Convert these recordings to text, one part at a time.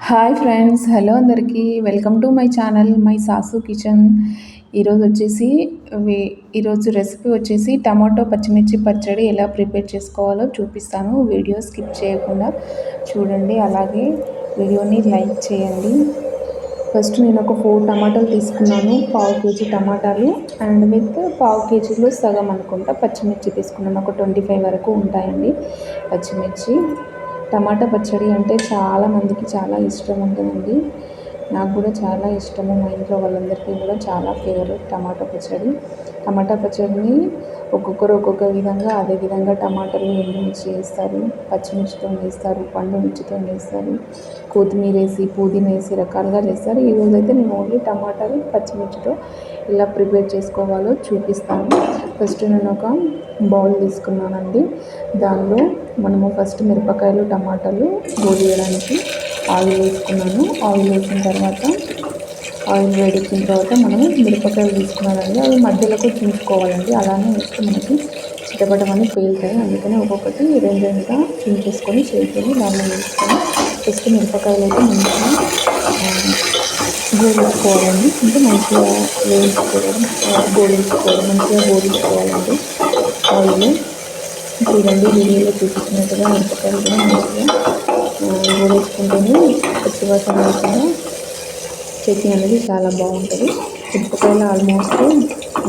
Hi friends hello అందరికీ. Welcome to my channel my Sasu kitchen. ఈరోజు వచ్చేసి వే- ఈరోజు రెసిపీ వచ్చేసి టమాటో పచ్చిమిర్చి పచ్చడి ఎలా ప్రిపేర్ చేసుకోవాలో చూపిస్తాను. వీడియో స్కిప్ చేయకుండా చూడండి. అలాగే వీడియోని లైక్ చేయండి. ఫస్ట్ నేను ఒక ఫోర్ టమాటాలు తీసుకున్నాను పావు కేజీ టమాటాలు. అండ్ విత్ పావు కేజీలో సగం అనుకుంటా పచ్చిమిర్చి తీసుకున్నాను. ఒక ట్వంటీ ఫైవ్ వరకు ఉంటాయండి పచ్చిమిర్చి. టమాటా పచ్చడి అంటే చాలా మందికి చాలా ఇష్టం ఉంటుందండి. నాకు కూడా చాలా ఇష్టము. మా ఇంట్లో వాళ్ళందరికీ కూడా చాలా ఫేవరెట్ టమాటా పచ్చడి. టమాటా పచ్చడిని ఒక్కొక్కరు ఒక్కొక్క విధంగా అదే విధంగా టమాటాలు ఎండుమిర్చి వేస్తారు పచ్చిమిర్చితో వేస్తారు పండు మిర్చితో వేస్తారు కొత్తిమీర వేసి పుదీనా వేసి రకాలుగా చేస్తారు. ఈరోజు అయితే నేను ఓన్లీ టమాటాలు పచ్చిమిర్చితో ఎలా ప్రిపేర్ చేసుకోవాలో చూపిస్తాను. ఫస్ట్ నేను ఒక బౌల్ తీసుకున్నానండి. దానిలో మనము ఫస్ట్ మిరపకాయలు టమాటాలు గోలియడానికి ఆయిల్ వేసుకున్నాను. ఆయిల్ వేసిన తర్వాత ఆయిల్ వేడెక్కిన తర్వాత మనం మిరపకాయలు తీసుకున్నానండి. అవి మధ్యలోకి చించుకోవాలండి. అలానే వేస్తే మనకి చిటపటమని పేలుతాయి అందుకని ఒక్కొక్కటి రెండు రెండుగా చించేసుకొని చేతులు దానిలో వేసుకొని ఫస్ట్ మిరపకాయలు అయితే మంచిగా గోలించుకోవాలండి. అంటే మంచిగా వేయించుకోవడం గోలించుకోవడం మంచిగా గోలించుకోవాలండి. ఆయిల్ చూడండి వీడియోలో చూపించినట్టుగా మిరపకాయలు కూడా మంచిగా గోలించుకుంటేనే పచ్చివాసన లేకుండా చట్నీ అనేది చాలా బాగుంటుంది. మిరపకాయలు ఆల్మోస్ట్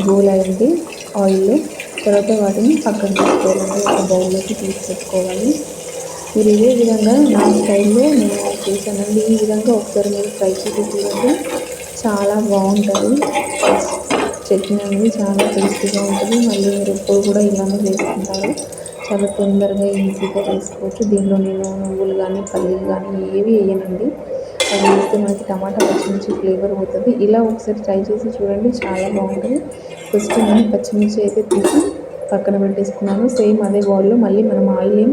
గోల్ అయింది ఆయిల్ తర్వాత వాటిని పక్కన పెట్టుకోవాలి. ఒక బౌల్లోకి తీసి పెట్టుకోవాలి మీరు ఇదే విధంగా నా స్టైల్లో నేను చేశానండి. ఈ విధంగా ఒకసారి మీరు ట్రై చేసి చూడండి. చాలా బాగుంటుంది. చట్నీ అనేది చాలా టేస్టీగా ఉంటుంది. మళ్ళీ మీరు ఎప్పుడు కూడా ఇలానే చేసుకుంటారు చాలా తొందరగా ఈజీగా చేసుకోవచ్చు. దీనిలో నేను నువ్వులు కానీ పల్లీలు కానీ ఏవి వేయనండి. అది వేస్తే మనకి టమాటా పచ్చిమిర్చి ఫ్లేవర్ పోతుంది. ఇలా ఒకసారి ట్రై చేసి చూడండి. చాలా బాగుంటుంది. ఫస్ట్ నేను పచ్చిమిర్చి అయితే తీసి పక్కన పెట్టేసుకున్నాను. సేమ్ అదే బౌల్లో మళ్ళీ మనం ఆయిల్ ఏం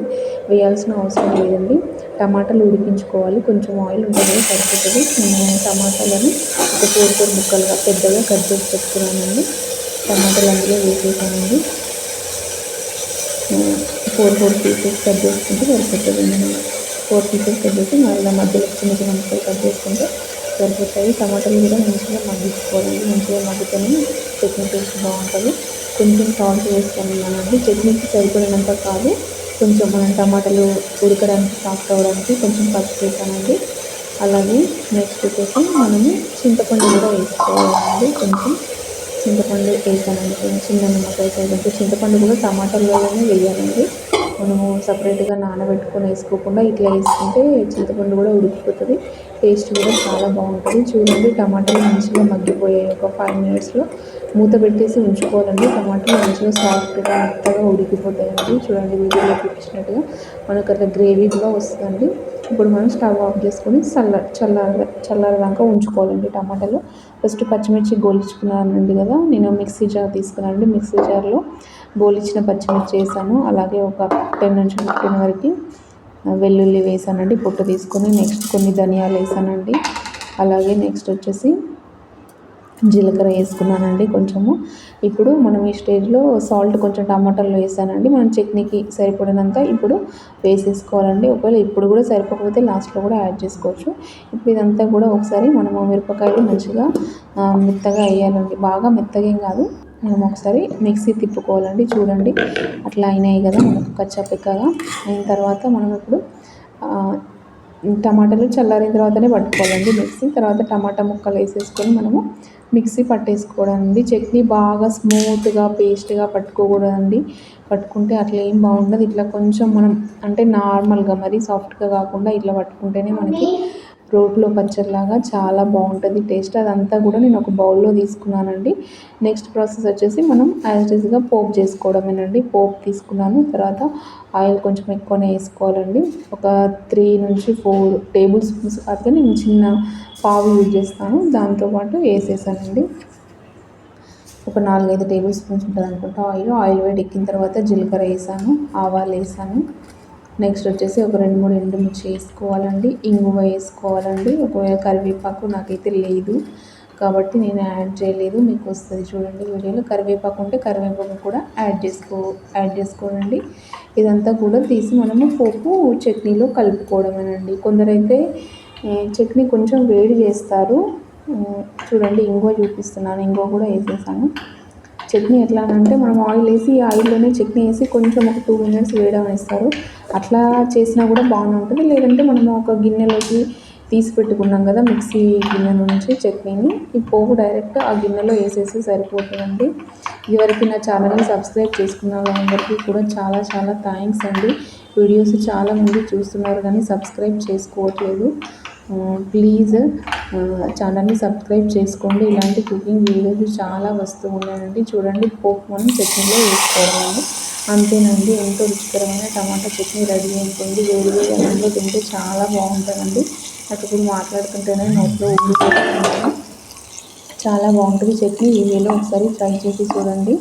వేయాల్సిన అవసరం లేదండి. టమాటాలు ఉడికించుకోవాలి. కొంచెం ఆయిల్ ఉంటుంది సరిపోతుంది. నేను టమాటాలను ఒక ఫోర్ ఫోర్ ముక్కలుగా పెద్దగా కట్ చేసి పెట్టుకున్నానండి. టమాటాలు అందులో వేసేసానండి. ఫోర్ ఫోర్ పీసెస్ కట్ చేసుకుంటే సరిపోతుందండి. ఫోర్ పీసెస్ కట్ చేసి మళ్ళీ మధ్యలో చిన్న చిన్న ముక్కలు కట్ చేసుకుంటే సరిపోతాయి. టమాటాలు కూడా మంచిగా మగ్గించుకోవాలి మంచిగా మగ్గితేనే చట్నీ టేస్ట్ బాగుంటుంది. కొంచెం సాల్ట్ వేసుకున్నానండి చట్నీకి సరిపడినంత కాదు కొంచెం మనం టమాటాలు ఉడకడానికి సాఫ్ట్ అవ్వడానికి కొంచెం పసుపు వేసానండి అలాగే నెక్స్ట్ వచ్చేసి మనము చింతపండు కూడా వేసుకోవాలండి. కొంచెం చింతపండు వేసానండి కొంచెం చిన్న నిమ్మకాయ సైజు చింతపండు కూడా టమాటాలలోనే వేయాలండి. మనము సపరేట్గా నానబెట్టుకొని వేసుకోకుండా ఇట్లా వేసుకుంటే చింతపండు కూడా ఉడికిపోతుంది. టేస్ట్ కూడా చాలా బాగుంటుంది. చూడండి టమాటాలు మంచిగా మగ్గిపోయాయి. ఒక ఫైవ్ మినిట్స్లో మూత పెట్టేసి ఉంచుకోవాలండి. టమాటాలు మంచిగా సాఫ్ట్గా మెత్తగా ఉడికిపోతాయండి. చూడండి వీడియోలో చూపించినట్టుగా మనకు అట్లా గ్రేవీ కూడా వస్తుందండి. ఇప్పుడు మనం స్టవ్ ఆఫ్ చేసుకొని చల్ల చల్లార చల్లారదాకా ఉంచుకోవాలండి టమాటాలు. ఫస్ట్ పచ్చిమిర్చి గోలించుకున్నానండి కదా నేను మిక్సీ జార్ తీసుకున్నానండి మిక్సీ జార్లో గోలించిన పచ్చిమిర్చి వేసాను. అలాగే ఒక టెన్ నుంచి ఫిఫ్టీన్ వరకు వెల్లుల్లి వేసానండి పొట్టు తీసుకొని. నెక్స్ట్ కొన్ని ధనియాలు వేసానండి. అలాగే నెక్స్ట్ వచ్చేసి జీలకర్ర వేసుకున్నానండి కొంచెము. ఇప్పుడు మనం ఈ స్టేజ్లో సాల్ట్ కొంచెం టమాటాలు వేసానండి. మనం చట్నీకి సరిపడినంత ఇప్పుడు వేసేసుకోవాలండి. ఒకవేళ ఇప్పుడు కూడా సరిపోకపోతే లాస్ట్లో కూడా యాడ్ చేసుకోవచ్చు. ఇప్పుడు ఇదంతా కూడా ఒకసారి మనము మిరపకాయలు మంచిగా మెత్తగా వేయాలండి. బాగా మెత్తగా ఏం కాదు. మనం ఒకసారి మిక్సీ తిప్పుకోవాలండి. చూడండి. అట్లా అయినాయి కదా మనకు కచ్చాపెక్కగా అయిన తర్వాత మనం ఇప్పుడు టమాటాలు చల్లారిన తర్వాతనే పట్టుకోవాలండి. మిక్సీ తర్వాత టమాటా ముక్కలు వేసేసుకొని మనము మిక్సీ పట్టేసుకోవడండి చట్నీ బాగా స్మూత్గా పేస్ట్గా పట్టుకోకూడదండి. పట్టుకుంటే అట్లా ఏం బాగుండదు. ఇట్లా కొంచెం మనం అంటే నార్మల్గా మరీ సాఫ్ట్గా కాకుండా ఇట్లా పట్టుకుంటేనే మనకి రోట్లో పచ్చడిలాగా చాలా బాగుంటుంది టేస్ట్ అదంతా కూడా నేను ఒక బౌల్లో తీసుకున్నానండి. నెక్స్ట్ ప్రాసెస్ వచ్చేసి మనం యాజ్ ఈజ్గా పోపు చేసుకోవడమేనండి. పోపు తీసుకున్నాను తర్వాత ఆయిల్ కొంచెం ఎక్కువనే వేసుకోవాలండి. ఒక త్రీ నుంచి ఫోర్ టేబుల్ స్పూన్స్ కాకపోతే నేను చిన్న పావు యూజ్ చేస్తాను దాంతోపాటు వేసేసానండి. ఒక నాలుగైదు టేబుల్ స్పూన్స్ ఉంటుంది అనుకుంటా ఆయిల్. ఆయిల్ వేడి ఎక్కిన తర్వాత జీలకర్ర వేసాను ఆవాలు వేసాను. నెక్స్ట్ వచ్చేసి ఒక రెండు మూడు ఎండుమిర్చి వేసుకోవాలండి ఇంగువ వేసుకోవాలండి. ఒకవేళ కరివేపాకు నాకైతే లేదు కాబట్టి నేను యాడ్ చేయలేదు మీకు వస్తుంది చూడండి వీడియోలో. కరివేపాకు ఉంటే కరివేపాకు కూడా యాడ్ చేసుకో యాడ్ చేసుకోనండి. ఇదంతా కూడా తీసి మనము పోపు చట్నీలో కలుపుకోవడమేనండి. కొందరైతే చట్నీ కొంచెం వేడి చేస్తారు. చూడండి ఇంగువ చూపిస్తున్నాను ఇంగువ కూడా వేసేసాను. చట్నీ ఎట్లా అంటే మనం ఆయిల్ వేసి ఆయిల్లోనే చట్నీ వేసి కొంచెం ఒక టూ మినిట్స్ వేయడం అట్లా చేసినా కూడా బాగానే ఉంటుంది. లేదంటే మనం ఒక గిన్నెలోకి తీసి పెట్టుకున్నాం కదా మిక్సీ గిన్నె నుంచి చట్నీని ఈ పోపు డైరెక్ట్ ఆ గిన్నెలో వేసేసి సరిపోతుందండి. ఇదివరకు నా ఛానల్ని సబ్స్క్రైబ్ చేసుకున్న వాళ్ళందరికీ కూడా చాలా చాలా థ్యాంక్స్ అండి. వీడియోస్ చాలా మంది చూస్తున్నారు కానీ సబ్స్క్రైబ్ చేసుకోవట్లేదు. ప్లీజ్ ఛానల్ని సబ్స్క్రైబ్ చేసుకోండి. ఇలాంటి కుకింగ్ వీడియోస్ చాలా వస్తూ ఉన్నాయండి. చూడండి పోపు మనం చట్నీలో వేసుకోవడం అంతేనండి ఎంతో రుచికరమైన టమాటా చట్నీ రెడీ అయిపోయింది. వేడి వేడి అన్నంలో తింటే చాలా బాగుంటుందండి. నాకు ఇప్పుడు మాట్లాడుతుంటేనే నోట్లో ఊరిపోతున్నాను చాలా బాగుంటుంది చట్నీ. ఈ వేలో ఒకసారి ట్రై చేసి చూడండి.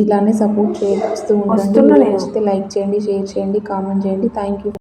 ఇలానే సపోర్ట్ చేస్తూ ఉండండి. నచ్చితే లైక్ చేయండి షేర్ చేయండి కామెంట్ చేయండి. Thank you